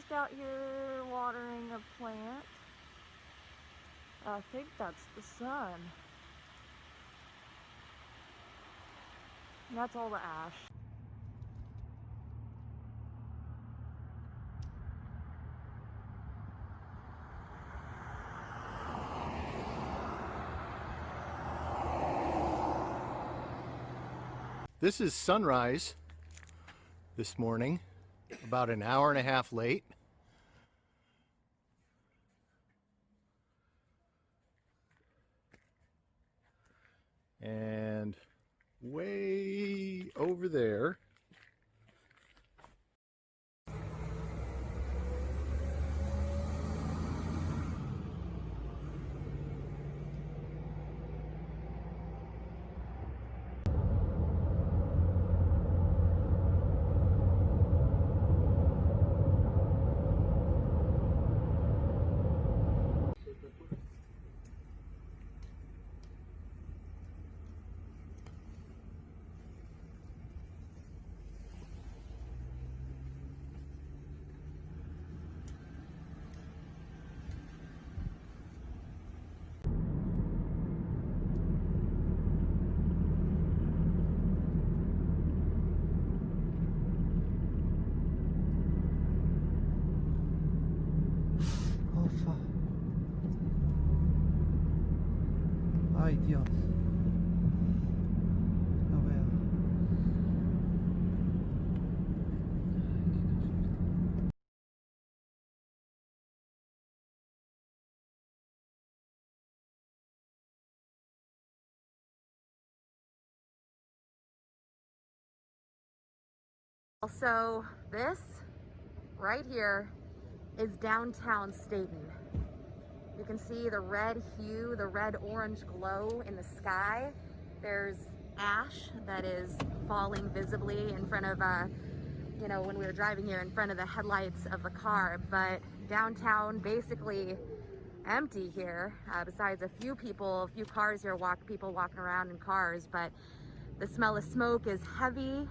just out here watering a plant. I think that's the sun. And that's all the ash. This is sunrise this morning, about an hour and a half late. And way over there Veo. Also, this right here is downtown Staten. You can see the red hue, the red orange glow in the sky. There's ash that is falling visibly in front of, uh, you know, when we were driving here in front of the headlights of the car. But downtown basically empty here, uh, besides a few people, a few cars here, walk people walking around in cars. But the smell of smoke is heavy.